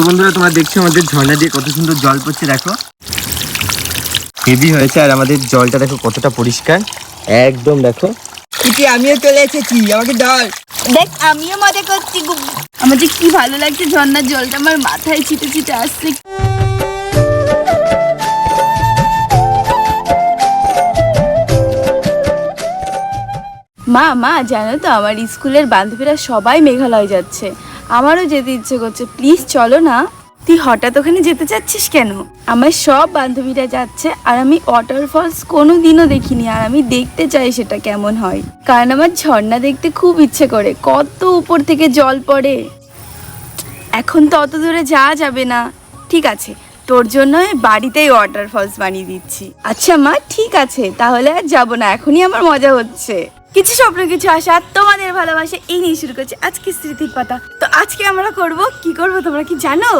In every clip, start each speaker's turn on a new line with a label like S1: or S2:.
S1: তো বন্ধুরা তোমরা দেখছ আমাদের ঝর্ণা দিয়ে কত সুন্দর জল পড়ছে দেখো। হেভি হয়েছে আর আমাদের জলটা দেখো কতটা পরিষ্কার। একদম দেখো। কুটি আমিও চলে এসেছি আমাকে জল
S2: দেখ আমিও মজা করছি আমার যে কি ভালো লাগছে ঝর্ণার জলটা আমার মাথায় ছিটে ছিটে আসছে। মা মা জানো তো আমার স্কুলের বান্ধবীরা সবাই মেঘালয় যাচ্ছে। আমারও যেতে ইচ্ছে করছে। প্লিজ চলো না। তুই হঠাৎ ওখানে যেতে চাচ্ছিস কেন? আমার সব বান্ধবীরা যাচ্ছে আর আমি ওয়াটারফলস কোনো দিনও দেখিনি আর আমি দেখতে চাই সেটা কেমন হয়। কারণ আমার ঝর্ণা দেখতে খুব ইচ্ছে করে, কত উপর থেকে জল পড়ে। এখন তো অত দূরে যাওয়া যাবে না। ঠিক আছে, তোর জন্য বাড়িতেই ওয়াটারফলস বানিয়ে দিচ্ছি। আচ্ছা মা, ঠিক আছে, তাহলে আর যাব না, এখনই আমার মজা হচ্ছে। কিছু স্বপ্ন কিছু আশা তোমাদের ভালোবাসা এই নিয়ে শুরু করছে আজকে স্মৃতির পাতা। তো আজকে আমরা করব কি করব তোমরা কি জানো?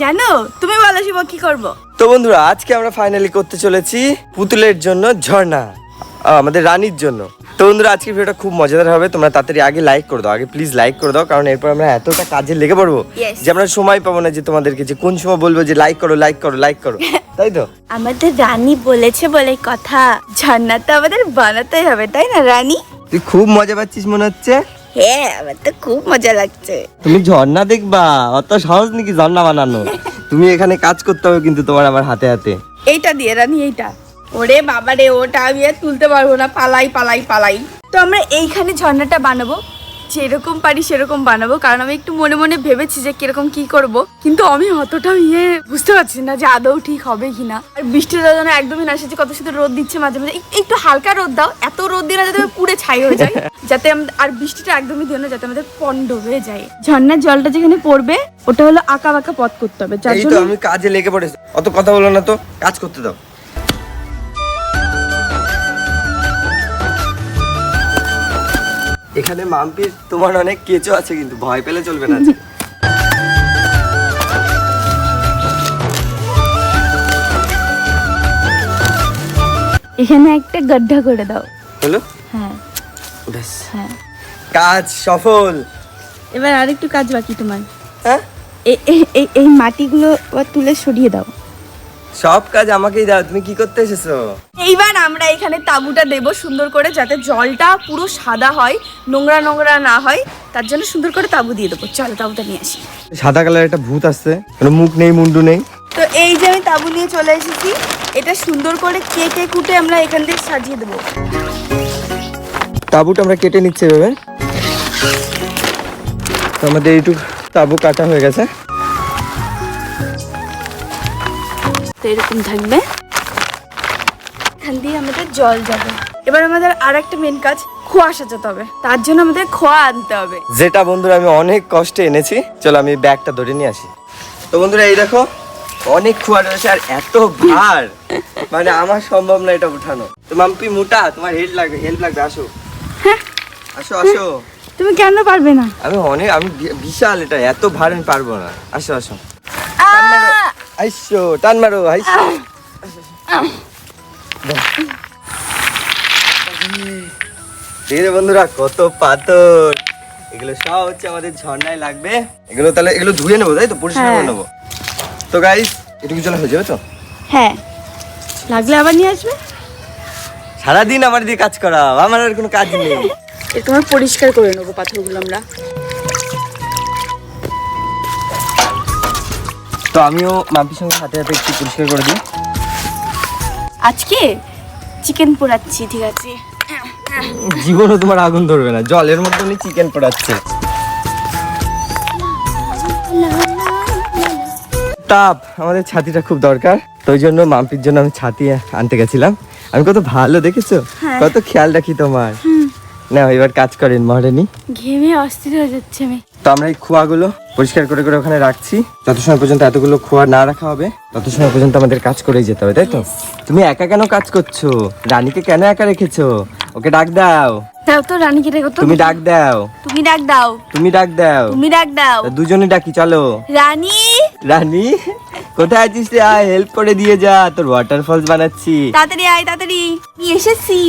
S2: জানো? তুমি বলো শিব কি করব?
S1: তো বন্ধুরা আজকে আমরা ফাইনালি করতে চলেছি পুতুলের জন্য ঝর্ণা আহ, আমাদের রানীর জন্য। তো বন্ধুরা আজকের ভিডিওটা খুব মজাদার হবে তোমরা তাড়াতাড়ি আগে লাইক করে দাও আগে প্লিজ লাইক করে দাও কারণ এরপর আমরা এতটা কাজে লেগে পড়ব
S2: Yes.
S1: যে আমরা সময় পাবো না যে তোমাদেরকে যে কোন সময় বলব যে লাইক করো লাইক করো লাইক করো। তাই তো?
S2: আমাদের রানী বলেছে বলে কথা ঝর্ণা তো আমাদের বানাতেই হবে তাই না রানী?
S1: তুই খুব মজা পাচ্ছিস মনে হচ্ছে?
S2: হ্যাঁ আমার তো খুব মজা লাগছে।
S1: তুমি ঝর্ণা দেখবা অত সহজ নাকি ঝর্ণা বানানো? তুমি এখানে কাজ করতে হবে কিন্তু তোমার আমার হাতে হাতে।
S2: এইটা দিয়ে রানি এইটা। ওরে বাবা রে ওটা আমি আর তুলতে পারব না। পালাই পালাই পালাই। তো আমরা এইখানে ঝর্ণাটা বানাবো। যেরকম পারি সেরকম বানাবো। কারণ আমি একটু মনে মনে ভেবেছি যে কীরকম কি করব। কিন্তু আমি অতটা ইয়ে বুঝতে পারছি না যে আদৌ ঠিক হবে কিনা। আর বৃষ্টিটা যেন একদমই না এসেছে কত সুন্দর রোদ দিচ্ছে মাঝে মাঝে। একটু হালকা রোদ দাও এত রোদ দিলে যাতে পুড়ে ছাই হয়ে যায়। যাতে আর বৃষ্টিটা একদমই দিও না যাতে আমাদের পন্ড হয়ে যায়। ঝর্ণার জলটা যেখানে পড়বে ওটা হলো আঁকা বাঁকা পথ করতে হবে। যার জন্য
S1: আমি কাজে লেগে পড়েছি। অত কথা বলো না তো কাজ করতে দাও। এখানে মাম্পির তোমার অনেক কেঁচো আছে কিন্তু ভয় পেলে চলবে না।
S2: এখানে একটা গड्ढा করে দাও।
S1: হলো?
S2: হ্যাঁ।
S1: ব্যাস।
S2: হ্যাঁ।
S1: কাজ সফল।
S2: এবার আরেকটু কাজ বাকি তোমার।
S1: হ্যাঁ?
S2: এই এই মাটিগুলো আবার তুলে সরিয়ে দাও।
S1: সব কাজ আমাকেই দাও তুমি কি করতে এসেছ?
S2: এইবার আমরা এখানে তাঁবুটা দেব সুন্দর করে যাতে জলটা পুরো সাদা হয় নোংরা নোংরা না হয় তার জন্য সুন্দর করে তাঁবু দিয়ে দেবো। চলো তাঁবুটা নিয়ে আসি।
S1: সাদা কালার একটা ভূত আসছে কোনো মুখ নেই মুন্ডু নেই।
S2: তো এই যে আমি তাঁবু নিয়ে চলে এসেছি এটা সুন্দর করে কেটে কুটে আমরা এখান থেকে সাজিয়ে দেবো।
S1: তাবুটা আমরা কেটে নিচ্ছি এভাবে। তো আমাদের এইটুকু তাবু কাটা হয়ে গেছে।
S2: তো এরকম থাকবে। এখান দিয়ে আমাদের জল যাবে। এবার আমাদের আর একটা মেন কাজ খোয়া সাজাতে হবে। তার জন্য আমাদের খোয়া আনতে হবে।
S1: যেটা বন্ধুরা আমি অনেক কষ্টে এনেছি চলো আমি ব্যাগটা ধরে নিয়ে আসি। তো বন্ধুরা এই দেখো অনেক খোয়া রয়েছে আর এত ভার। মানে আমার সম্ভব না এটা উঠানো। তো মাম্পি মোটা তোমার হেল্প লাগবে হেল্প লাগবে আসো। আসো আসো।
S2: তুমি কেন পারবে না?
S1: আমি অনেক আমি বিশাল এটা এত ভার আমি পারব না। আসো আসো! আইসো টান মারো আইসো। এই রে বন্ধুরা কত পাথর। এগুলো সব হচ্ছে আমাদের ঝর্ণায় লাগবে। এগুলো তাহলে এগুলো ধুয়ে নেব তাই তো? পরিষ্কার করে
S2: হ্যাঁ।
S1: নেব। তো গাইস এটুকু জল হয়ে যাবে তো?
S2: হ্যাঁ। লাগলে আবার নিয়ে আসবে?
S1: সারাদিন আমার দিয়ে কাজ করা আমার আর কোনো কাজ নেই।
S2: একটু পরিষ্কার করে নেব পাথরগুলো আমরা।
S1: তো আমিও মাম্পির সঙ্গে হাতে হাতে একটু পরিষ্কার করে দিই।
S2: আজকে চিকেন পোড়াচ্ছি ঠিক আছে?
S1: জীবনও তোমার আগুন ধরবে না। জলের মধ্যে উনি চিকেন পোড়াচ্ছে। তাপ আমাদের ছাতিটা খুব দরকার। তো ওই জন্য মাম্পির জন্য আমি ছাতি আনতে গেছিলাম। আমি কত ভালো দেখেছ?
S2: হ্যাঁ।
S1: কত খেয়াল রাখি তোমার। না এবার কাজ করেন মহারানী।
S2: ঘেমে অস্থির হয়ে যাচ্ছে আমি।
S1: তো আমরা এই খোয়াগুলো পরিষ্কার করে করে ওখানে রাখছি। যত সময় পর্যন্ত এতগুলো খোয়া না রাখা হবে তত সময় পর্যন্ত আমাদের কাজ করেই যেতে হবে তাই তো? তুমি একা কেন কাজ করছ? রানীকে কেন একা রেখেছো? ওকে ডাক দাও।
S2: দাও তো রানীকে রেখো তো।
S1: তুমি ডাক দাও।
S2: তুমি ডাক দাও।
S1: তুমি ডাক দাও।
S2: তুমি ডাক দাও।
S1: দুজনে ডাকি চলো।
S2: রানী!
S1: রানী! কোথায় আছিস রে? আয় হেল্প করে দিয়ে যা। তোর ওয়াটারফলস বানাচ্ছি।
S2: তাড়াতাড়ি আয় তাড়াতাড়ি। আমি এসেছি।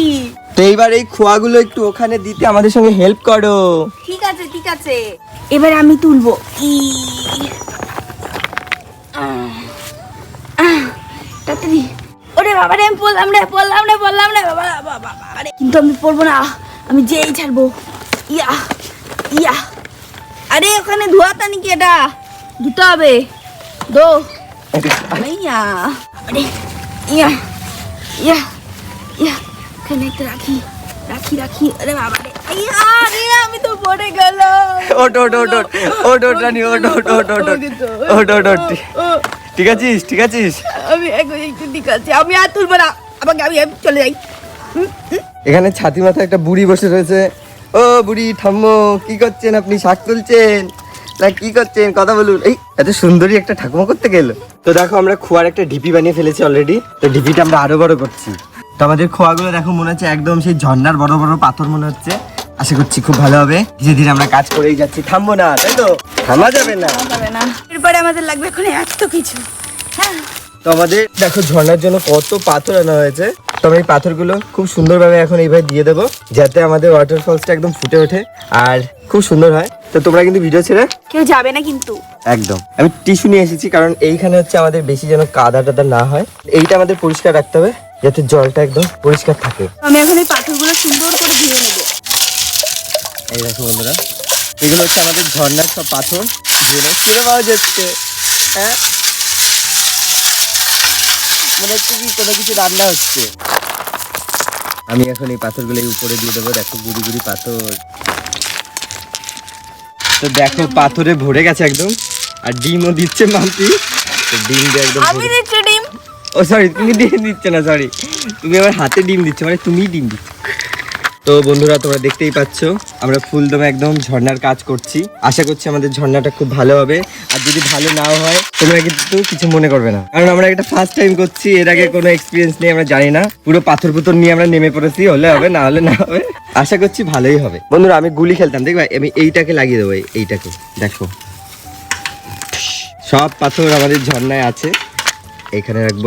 S1: তো এইবার এই খোয়াগুলো একটু ওখানে দিতে আমাদের সঙ্গে হেল্প করো।
S2: ঠিক আছে ঠিক আছে। এবার আমি তুলবো। তাড়াতাড়ি। ওরে বাবা রে আমি পড়লাম রে পড়লাম রে পড়লাম রে। বাবা বাবা রে কিন্তু আমি পড়ব না। আমি যেই ছাড়বো। ইয়া ইয়া। আরে ওখানে ধোয়াতা নাকি এটা? দিতে হবে। দো 哎呀，哎呀，呀呀，看那个拉起，拉起拉起，哎呀，哎呀，আমি তো পড়ে গেলাম
S1: ওট ওট ঠিক আছিস ঠিক আছিস
S2: আমি একটু ঠিক আছি আমি আর না আমাকে আমি চলে যাই
S1: এখানে ছাতি মাথায় একটা বুড়ি বসে রয়েছে। ও বুড়ি ঠাম্মো কি করছেন আপনি? শাক তুলছেন? না কি করছেন? কথা বলুন। এই এত সুন্দরী একটা ঠাকুমা করতে গেল তো দেখো আমরা খোয়ার একটা ঢিপি বানিয়ে ফেলেছি অলরেডি তো ঢিপিটা আমরা আরও বড় করছি। তো আমাদের খোয়াগুলো দেখো মনে হচ্ছে একদম সেই ঝর্ণার বড় বড় পাথর মনে হচ্ছে। আশা করছি খুব ভালো হবে। ধীরে ধীরে আমরা কাজ করেই যাচ্ছি। থামবো না তাই তো? থামা যাবে না।
S2: যাবে না। এরপরে আমাদের লাগবে এখন এত কিছু। হ্যাঁ।
S1: তো আমাদের দেখো ঝর্ণার জন্য কত পাথর আনা হয়েছে। তো আমরা এই পাথরগুলো খুব সুন্দরভাবে এখন এইভাবে দিয়ে দেবো যাতে আমাদের ওয়াটারফলসটা একদম ফুটে ওঠে আর খুব সুন্দর হয়। তো তোমরা কিন্তু ভিডিও ছেড়ে
S2: কেউ যাবে না কিন্তু।
S1: একদম। আমি টিস্যু নিয়ে এসেছি কারণ এইখানে হচ্ছে আমাদের বেশি যেন কাদা টাদা না হয়। এইটা আমাদের পরিষ্কার রাখতে হবে যাতে জলটা একদম পরিষ্কার থাকে।
S2: আমি এখন এই পাথরগুলো সুন্দর করে ধুয়ে নেব।
S1: এই দেখো বন্ধুরা এগুলো হচ্ছে আমাদের ঝর্ণার সব পাথর। যেগুলো খুঁজে পাওয়া যাচ্ছে। হ্যাঁ। মনে হচ্ছে কি কোনো কিছু রান্না হচ্ছে। আমি এখন এই পাথরগুলো গুলো উপরে দিয়ে দেবো দেখো গুড়ি গুড়ি পাথর। তো দেখো পাথরে ভরে গেছে একদম আর ডিমও দিচ্ছে মাম্পি। তো ডিম দিয়ে একদম
S2: আমি দিচ্ছি ডিম।
S1: ও সরি তুমি ডিম দিচ্ছ না সরি তুমি আমার হাতে ডিম দিচ্ছ মানে তুমিই ডিম দিচ্ছ। তো বন্ধুরা, তোমরা দেখতেই পাচ্ছ, আমরা ফুলদমে একদম ঝর্ণার কাজ করছি। আশা করছি আমাদের ঝর্ণাটা খুব ভালো হবে। আর যদি ভালো নাও হয়, তোমরা কিন্তু কিছু মনে করবে না। কারণ আমরা একটা ফার্স্ট টাইম করছি, এর আগে কোনো এক্সপিরিয়েন্স নেই, আমরা জানি না। পুরো পাথর পুতর নিয়ে আমরা নেমে পড়েছি, হলে হবে, না হলে না হবে। আশা করছি ভালোই হবে। বন্ধুরা, আমি গুলি খেলতাম, দেখবা? আমি এইটাকে লাগিয়ে দেবো এইটাকে। দেখো। সব পাথর আমাদের ঝর্ণায় আছে। এখানে রাখব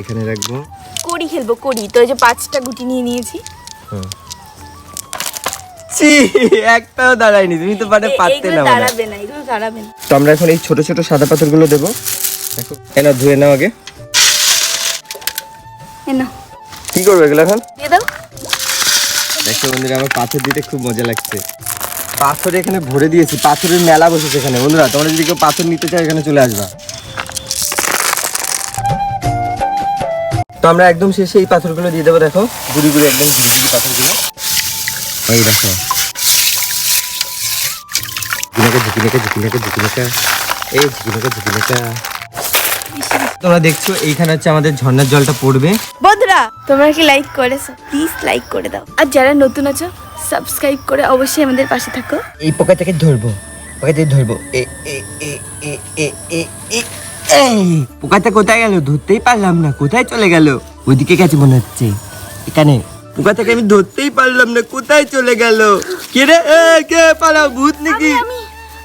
S1: এখানে রাখব।
S2: কড়ি খেলব, কড়ি। তো এই যে পাঁচটা গুটি নিয়ে নিয়েছি।
S1: ছি, একটাও দাঁড়ায়নি তুমি তো মানে
S2: এ-
S1: পারতে না
S2: দাঁড়াবে না এগুলো দাঁড়াবে না।
S1: তো আমরা এখন এই ছোট ছোট সাদা পাথরগুলো দেবো। দেখো এ ধুয়ে নাও আগে। কি করব এগুলো এখন?
S2: দিয়ে দাও।
S1: দেখো বন্ধুরা আমার পাথর দিতে খুব মজা লাগছে। পাথর এখানে ভরে দিয়েছি পাথরের মেলা বসেছে এখানে। বন্ধুরা তোমরা যদি কেউ পাথর নিতে চাও এখানে চলে আসবা। তো আমরা একদম শেষে এই পাথরগুলো দিয়ে দেবো দেখো। গুড়ি গুড়ি একদম ঝুড়ি পাথরগুলো। এই দেখো ঝুঁকিনাকা ঝুঁকিনাকা ঝুঁকিনাকা এই ঝুঁকিনাকা ঝুঁকিনাকা তোমরা দেখছ এইখানে হচ্ছে আমাদের ঝর্ণার জলটা পড়বে।
S2: বন্ধুরা তোমরা কি লাইক করেছ? প্লিজ লাইক করে দাও। আর যারা নতুন আছো সাবস্ক্রাইব করে অবশ্যই আমাদের পাশে থাকো।
S1: এই পোকাটাকে ধরবো পোকাটাকে ধরবো। এ এ এ এ এ এ এই পোকাটা কোথায় গেল? ধরতেই পারলাম না কোথায় চলে গেল? ওইদিকে গেছে মনে হচ্ছে। এখানে। পোকাটাকে আমি ধরতেই পারলাম না কোথায় চলে গেল? কে রে? এ, কে পালা ভূত নাকি?
S2: আমি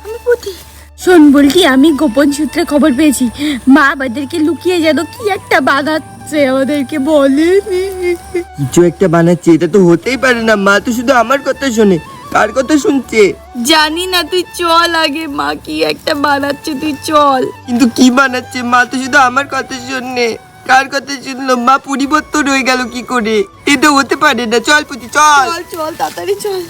S2: আমি পুঁতি। শোন বলছি আমি গোপন সূত্রে খবর পেয়েছি। মা আমাদেরকে লুকিয়ে যেন কি একটা বানাচ্ছে আমাদেরকে বলেনি
S1: কিছু একটা বানাচ্ছে এটা তো হতেই পারে না। মা তো শুধু আমার কথা শোনে কার কথা শুনছে?
S2: জানি না তুই চল আগে মা কি একটা বানাচ্ছে তুই চল।
S1: কিন্তু কি বানাচ্ছে? মা তো শুধু আমার কথা শুননে কার কথা শুনলো? মা পরিবর্তন হয়ে গেল কি করে? এটা হতে পারে না। চল পুতি চল।
S2: চল চল তাড়াতাড়ি চল।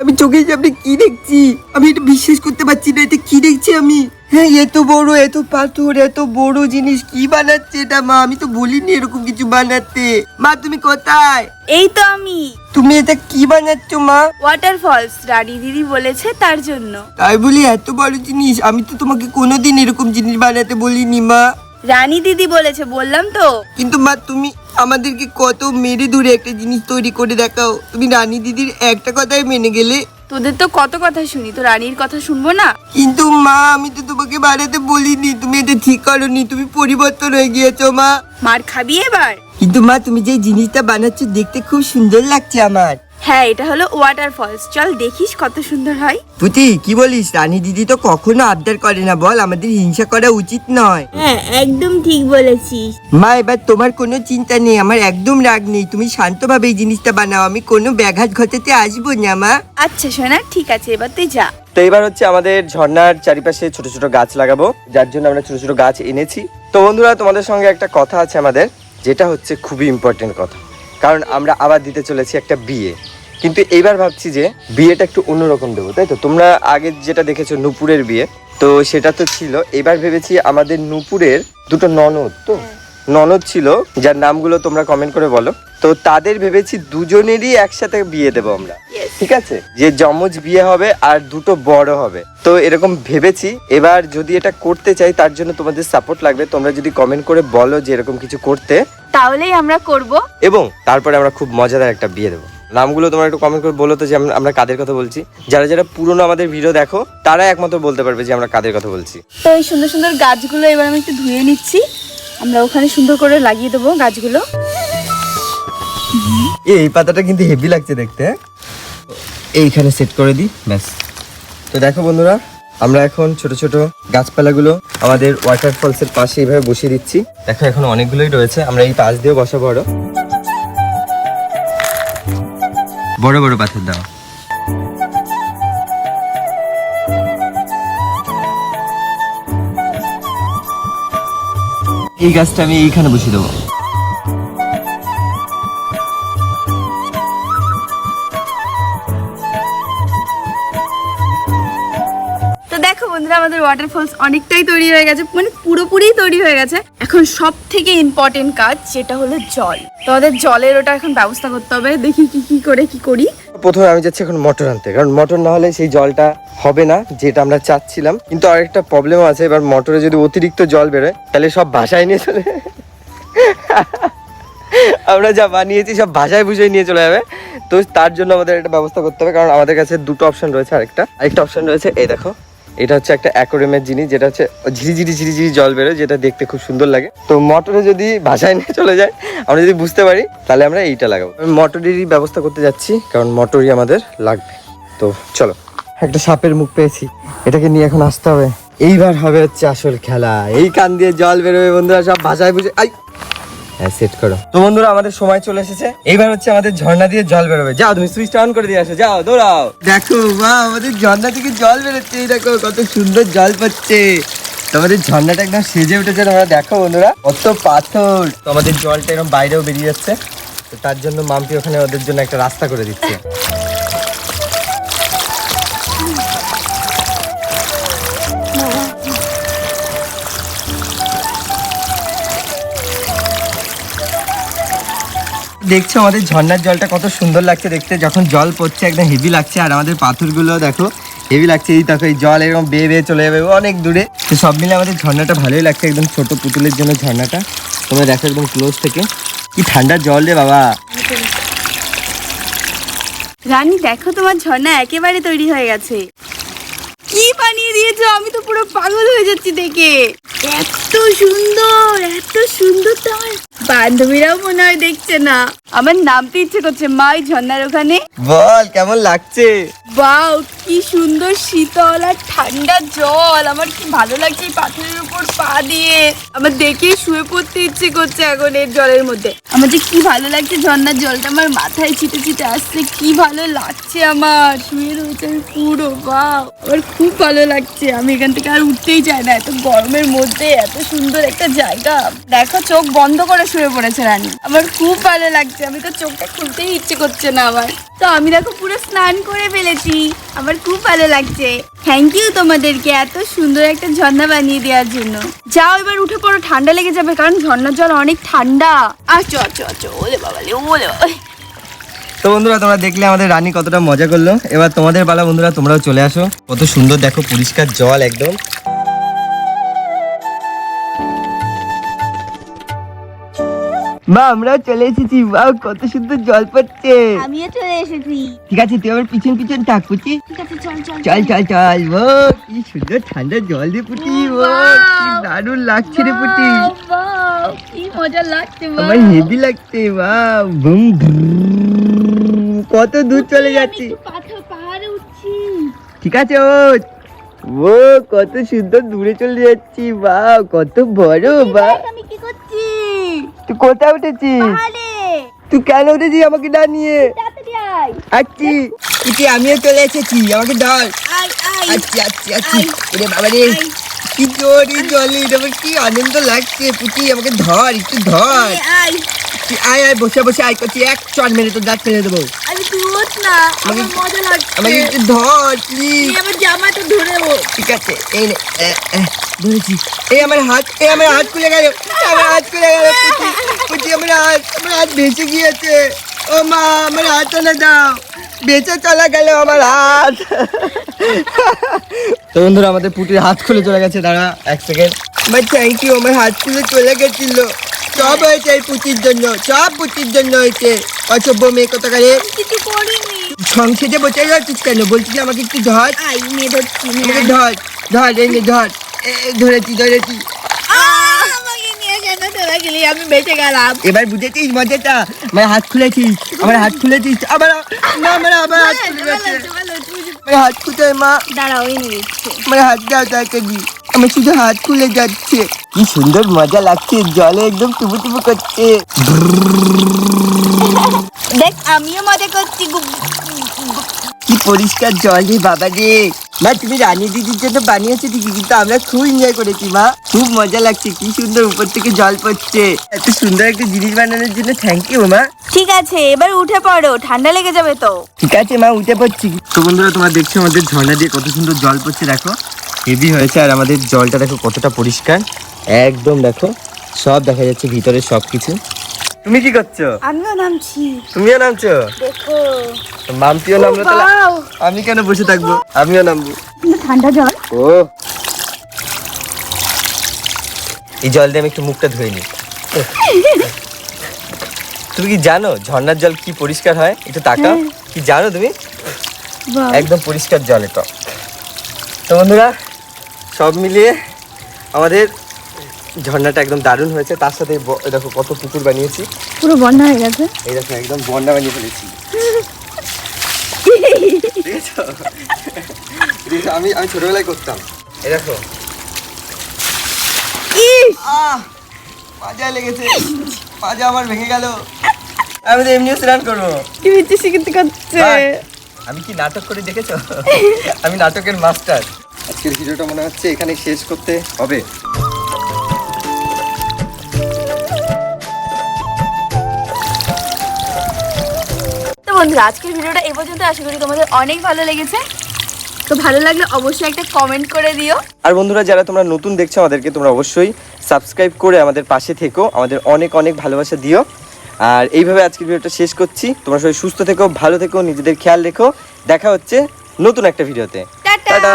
S1: আমি চোখের সামনে কি দেখছি? আমি এটা বিশ্বাস করতে পারছি না এটা কি দেখছি আমি? হ্যাঁ এত বড় এত পাথর এত বড় জিনিস কি বানাচ্ছে এটা মা? আমি তো বলিনি এরকম কিছু বানাতে। মা তুমি কোথায়?
S2: এই তো আমি।
S1: তুমি এটা কি বানাচ্ছ মা?
S2: ওয়াটারফলস রানী দিদি বলেছে তার জন্য।
S1: তাই বলি এত বড় জিনিস? আমি তো তোমাকে কোনোদিন এরকম জিনিস বানাতে বলিনি মা।
S2: রানী দিদি বলেছে বললাম তো।
S1: কিন্তু মা তুমি আমাদেরকে কত মেরে দূরে একটা জিনিস তৈরি করে দেখাও। তুমি রানী দিদির একটা কথাই মেনে গেলে।
S2: তোদের তো কত কথা শুনি তো রানীর কথা শুনব না?
S1: কিন্তু মা আমি তো তোমাকে বাড়াতে বলিনি তুমি এটা ঠিক করনি তুমি পরিবর্তন হয়ে গিয়েছো মা।
S2: মার খাবি এবার?
S1: কিন্তু মা তুমি যে জিনিসটা বানাচ্ছো দেখতে খুব সুন্দর লাগছে আমার।
S2: হ্যাঁ এটা হলো ওয়াটার ফলস চল দেখিস কত সুন্দর হয়।
S1: পুতি কি বলিস? রানী দিদি তো কখনো আবদার করে না বল আমাদের হিংসা করা উচিত নয়।
S2: হ্যাঁ একদম ঠিক বলেছিস।
S1: মা এবার তোমার কোনো চিন্তা নেই আমার একদম রাগ নেই। তুমি শান্তভাবে এই জিনিসটা বানাও আমি কোনো ব্যাঘাত ঘটাতে আসব না মা।
S2: আচ্ছা সোনা ঠিক আছে এবার তুই যা।
S1: তো এবার হচ্ছে আমাদের ঝর্ণার চারিপাশে ছোট ছোট গাছ লাগাবো যার জন্য আমরা ছোট ছোট গাছ এনেছি। তো বন্ধুরা তোমাদের সঙ্গে একটা কথা আছে আমাদের যেটা হচ্ছে খুবই ইম্পর্টেন্ট কথা। কারণ আমরা আবার দিতে চলেছি একটা বিয়ে। কিন্তু এইবার ভাবছি যে বিয়েটা একটু অন্যরকম দেবো তাই তো? তোমরা আগে যেটা দেখেছ নুপুরের বিয়ে তো সেটা তো ছিল। এবার ভেবেছি আমাদের নুপুরের দুটো ননদ তো? ননদ ছিল যার নামগুলো তোমরা কমেন্ট করে বলো। তো তাদের ভেবেছি দুজনেরই একসাথে বিয়ে দেবো আমরা। ঠিক আছে? যে যমজ বিয়ে হবে আর দুটো বড় হবে। তো এরকম ভেবেছি এবার যদি এটা করতে চাই তার জন্য তোমাদের সাপোর্ট লাগবে। তোমরা যদি কমেন্ট করে বলো যে এরকম কিছু করতে।
S2: তাহলেই আমরা করব।
S1: এবং তারপরে আমরা খুব মজাদার একটা বিয়ে দেবো। নামগুলো তোমরা একটু কমেন্ট করে বলো তো যে আমরা- কাদের কথা বলছি। যারা যারা পুরনো আমাদের ভিডিও দেখো তারা একমাত্র বলতে পারবে যে আমরা কাদের কথা বলছি।
S2: তো এই সুন্দর সুন্দর গাছগুলো এবার আমি একটু ধুয়ে নিচ্ছি। আমরা ওখানে সুন্দর করে লাগিয়ে দেবো গাছগুলো।
S1: এই পাতাটা কিন্তু হেভি লাগছে দেখতে হ্যাঁ? এইখানে সেট করে দিই ব্যাস। তো দেখো বন্ধুরা আমরা এখন ছোট ছোট গাছপালাগুলো আমাদের ওয়াটার ফলসের পাশে এইভাবে বসিয়ে দিচ্ছি। দেখো এখন অনেকগুলোই রয়েছে আমরা এই পাশ দিয়েও বসাবো আরও। বড় বড় পাথর দাও। এই গাছটা আমি এইখানে বসিয়ে দেবো।
S2: তো দেখো বন্ধুরা, আমাদের ওয়াটারফলস অনেকটাই তৈরি হয়ে গেছে মানে পুরোপুরি তৈরি হয়ে গেছে। এখন সব থেকে ইম্পর্টেন্ট কাজ যেটা হলো জল। তো আমাদের জলের ওটা এখন ব্যবস্থা করতে হবে, দেখি কি কি করে, কি করি।
S1: প্রথমে আমি যাচ্ছি এখন মটর আনতে, কারণ মটর না হলে সেই জলটা হবে না, যেটা আমরা চাচ্ছিলাম। কিন্তু আরেকটা প্রবলেম আছে, এবার মটরে যদি অতিরিক্ত জল বেরোয়, তাহলে সব ভাষায় নিয়ে চলে আমরা যা বানিয়েছি সব ভাষায় বুঝে নিয়ে চলে যাবে। তো তার জন্য আমাদের একটা ব্যবস্থা করতে হবে, কারণ আমাদের কাছে দুটো অপশন রয়েছে আরেকটা। আরেকটা অপশন রয়েছে, এই দেখো। এটা হচ্ছে একটা অ্যাকোরিয়ামের জিনিস, যেটা হচ্ছে ঝিরিঝিরি ঝিরিঝিরি জল বেরোয়, যেটা দেখতে খুব সুন্দর লাগে। তো মটরে যদি ভাষায় নিয়ে চলে যায়, আমরা যদি বুঝতে পারি, তাহলে আমরা এইটা লাগাবো। আমি মটরেরই ব্যবস্থা করতে যাচ্ছি, কারণ মটরই আমাদের লাগবে। তো চলো। একটা সাপের মুখ পেয়েছি, এটাকে নিয়ে এখন আসতে হবে। এইবার হবে হচ্ছে আসল খেলা। এই কান দিয়ে জল বেরোবে বন্ধুরা, সব ভাষায় বুঝে আই! সেট করো। তো বন্ধুরা, আমাদের সময় চলে এসেছে। এইবার হচ্ছে আমাদের ঝর্ণা দিয়ে জল বেরোবে। যাও, তুমি সুইচটা অন করে দিয়ে আসো। যাও, দৌড়াও। দেখো মা আমাদের ঝর্ণা থেকে জল বেরোচ্ছে। দেখো, কত সুন্দর জল পড়ছে। তো আমাদের ঝর্ণাটা একদম সেজে উঠেছে, তোমরা দেখো বন্ধুরা। কত পাথর। তো আমাদের জলটা এরকম বাইরেও বেরিয়ে যাচ্ছে। তো তার জন্য মাম্পি ওখানে ওদের জন্য একটা রাস্তা করে দিচ্ছে। দেখছ আমাদের ঝর্ণার জলটা কত সুন্দর লাগছে দেখতে। যখন জল পড়ছে, একদম হেভি লাগছে। আর আমাদের পাথরগুলো দেখো হেভি লাগছে। এই দেখো, এই জল এরকম বেয়ে বেয়ে চলে যাবে, অনেক দূরে। তো সব মিলে আমাদের ঝর্ণাটা ভালোই লাগছে, একদম ছোট পুতুলের জন্য ঝর্ণাটা। তোমরা দেখো একদম ক্লোজ থেকে। কি ঠান্ডা জল রে বাবা।
S2: রানী, দেখো তোমার ঝর্ণা একেবারে তৈরি হয়ে গেছে। কি বানিয়ে দিয়েছ? আমি তো পুরো পাগল হয়ে যাচ্ছি দেখে। এত সুন্দর এত সুন্দর তো আমার বান্ধবীরাও মনে হয় দেখছে না। আমার নামতে ইচ্ছে করছে মা ওই ঝর্ণার ওখানে।
S1: বল কেমন লাগছে?
S2: বাউ কি সুন্দর শীতল আর ঠান্ডা জল। আমার কি ভালো লাগছে এই পাথরের উপর পা দিয়ে। আমার দেখে শুয়ে পড়তে ইচ্ছে করছে এখন এর জলের মধ্যে। আমার যে কি ভালো লাগছে ঝর্ণার জলটা আমার মাথায় ছিটে ছিটে আসছে। কি ভালো লাগছে আমার। শুয়ে রয়েছে আমি পুরো বাও আমার খুব ভালো লাগছে। আমি এখান থেকে আর উঠতেই চাই না। এত গরমের মধ্যে, এত সুন্দর একটা জায়গা। দেখো, চোখ বন্ধ করে শুয়ে পড়েছে রানী। আমার খুব ভালো লাগছে। আমি তো চোখটা খুলতেই ইচ্ছে করছে না আমার। তো আমি দেখো, পুরো স্নান করে ফেলেছি। আমার খুব ভালো লাগছে। থ্যাংক ইউ তোমাদেরকে এত সুন্দর একটা ঝর্ণা বানিয়ে দেওয়ার জন্য। যাও, এবার উঠে পড়ো। ঠান্ডা লেগে যাবে, কারণ ঝর্ণার জল অনেক ঠান্ডা। আর চ চ চ। ওলে বাবালে, ওলে বাবা
S1: তো বন্ধুরা তোমরা দেখলে আমাদের রানী কতটা মজা করল। এবার তোমাদের পালা বন্ধুরা তোমরাও চলে আসো। কত সুন্দর দেখো পরিষ্কার জল একদম। মা আমরাও চলে এসেছি। বাহ কত সুন্দর জল পড়ছে।
S2: আমিও চলে এসেছি।
S1: ঠিক আছে তুই আবার পিছন পিছন থাক পুচি।
S2: ঠিক আছে চল চল
S1: চল চল। চল ও কি সুন্দর ঠান্ডা জল দিয়ে পুটি ও কি দারুণ লাগছে রে পুটি
S2: কি মজা লাগছে
S1: আমার হেভি লাগছে বাহ বুম। কত দূর চলে যাচ্ছি। ঠিক আছে ও। ও কত সুন্দর দূরে চলে যাচ্ছি বা কত বড় বা তুই কোথায় উঠেছিস? তুই কেন উঠেছিস আমাকে না নিয়ে? আচ্ছি তুই আমিও চলে এসেছি আমাকে
S2: আয়
S1: আচ্ছি আচ্ছি আচ্ছি ওরে বাবা রে। কি জোরে জলে আমার কি আনন্দ লাগছে পুচি আমাকে ধর একটু ধর। আয় আয় বসে বসে আয় করছি এক চট মেরে তো দাঁত ফেলে দেবো।
S2: আমি তুই না আমার মজা লাগছে।
S1: আমাকে একটু ধর প্লিজ
S2: আমার জামাটা ধরে ও
S1: ঠিক আছে এই নে এ, এ, ধরেছি। এই আমার হাত এই আমার হাত খুলে গেল আমার হাত খুলে গেল পুচি পুচি আমার হাত আমার হাত ভেসে গিয়েছে। ও মা আমার হাত না দাও বেঁচে চলা গেল আমার হাত। তো বন্ধুরা আমাদের পুটির হাত খুলে চলে গেছে দাঁড়া এক সেকেন্ড আমার থ্যাংক ইউ আমার হাত খুলে চলে গেছিল। সব হয়েছে এই পুচির জন্য সব পুচির জন্য হয়েছে। অসভ্য মেয়ে কোথাকারে?
S2: কিছু করিনি।
S1: সংসদে বসে যাচ্ছিস কেন? বলছিস আমাকে একটু ধর।
S2: আই ধরছি
S1: আমাকে ধর ধর এই নে ধর। ধরেছি ধরেছি।
S2: আমি বেঁচে গেলাম।
S1: এবার বুঝেছিস মজাটা? আমার হাত খুলেছিস আমার হাত খুলেছিস আবার না আমার আবার হাত খুলে হাত কোথায় মা।
S2: দাঁড়াও এনে দিচ্ছে
S1: আমার হাত দাও তাড়াতাড়ি। আমার শুধু হাত খুলে যাচ্ছে। কি সুন্দর মজা লাগছে জলে একদম টুবু টুবু করছে।
S2: দেখ আমিও মজা করছি
S1: কি পরিষ্কার জল রে বাবা রে। মা তুমি রানী দিদির জন্য বানিয়েছো ঠিকই কিন্তু আমরা খুব এনজয় করেছি মা। খুব মজা লাগছে কি সুন্দর উপর থেকে জল পড়ছে। এত সুন্দর একটা জিনিস বানানোর জন্য থ্যাংক ইউ মা।
S2: ঠিক আছে এবার উঠে পড়ো ঠান্ডা লেগে যাবে তো।
S1: ঠিক আছে মা উঠে পড়ছি। তো বন্ধুরা তোমরা দেখছ আমাদের ঝর্ণা দিয়ে কত সুন্দর জল পড়ছে দেখো। হেভি হয়েছে আর আমাদের জলটা দেখো কতটা পরিষ্কার। একদম দেখো সব দেখা যাচ্ছে ভিতরে সব কিছু তুমি কি করছ?
S2: আমিও নামছি।
S1: তুমিও নামছো?
S2: দেখো।
S1: মামপিও নামলো তাহলে আমি কেন বসে থাকব? আমিও নামবো।
S2: ঠান্ডা জল।
S1: ও। এই জল দিয়ে আমি একটু মুখটা ধুয়ে নিই। তুমি কি জানো ঝর্ণার জল কি পরিষ্কার হয়? একটু তাকাও।
S2: হ্যাঁ।
S1: কি জানো তুমি? একদম পরিষ্কার জল এটা তো বন্ধুরা সব মিলিয়ে আমাদের ঝর্ণাটা একদম দারুণ হয়েছে। তার সাথে দেখো কত পুকুর বানিয়েছি।
S2: পুরো বন্যা হয়ে গেছে।
S1: এই দেখো একদম বন্যা বানিয়ে ফেলেছি? আমি আমি ছোটবেলায় করতাম। এই দেখো। পাজা লেগেছে। পাজা আমার ভেঙে গেল। আমি তো এমনিও স্নান করব।
S2: কি বিচ্ছি শিখতে করছে?
S1: আমি কি নাটক করে দেখেছ? আমি নাটকের মাস্টার। আজকের ভিডিওটা মনে হচ্ছে এখানে শেষ করতে হবে।
S2: তো বন্ধুরা আজকের ভিডিওটা এই পর্যন্ত। আশা করি তোমাদের অনেক ভালো লেগেছে। তো ভালো লাগলে অবশ্যই একটা কমেন্ট করে দিও।
S1: আর বন্ধুরা যারা তোমরা নতুন দেখছ আমাদেরকে তোমরা অবশ্যই সাবস্ক্রাইব করে আমাদের পাশে থেকো। আমাদের অনেক অনেক ভালোবাসা দিও। আর এইভাবে আজকের ভিডিওটা শেষ করছি। তোমরা সবাই সুস্থ থেকো ভালো থেকো নিজেদের খেয়াল রেখো। দেখা হচ্ছে নতুন একটা ভিডিওতে।
S2: টাটা!
S1: টাটা!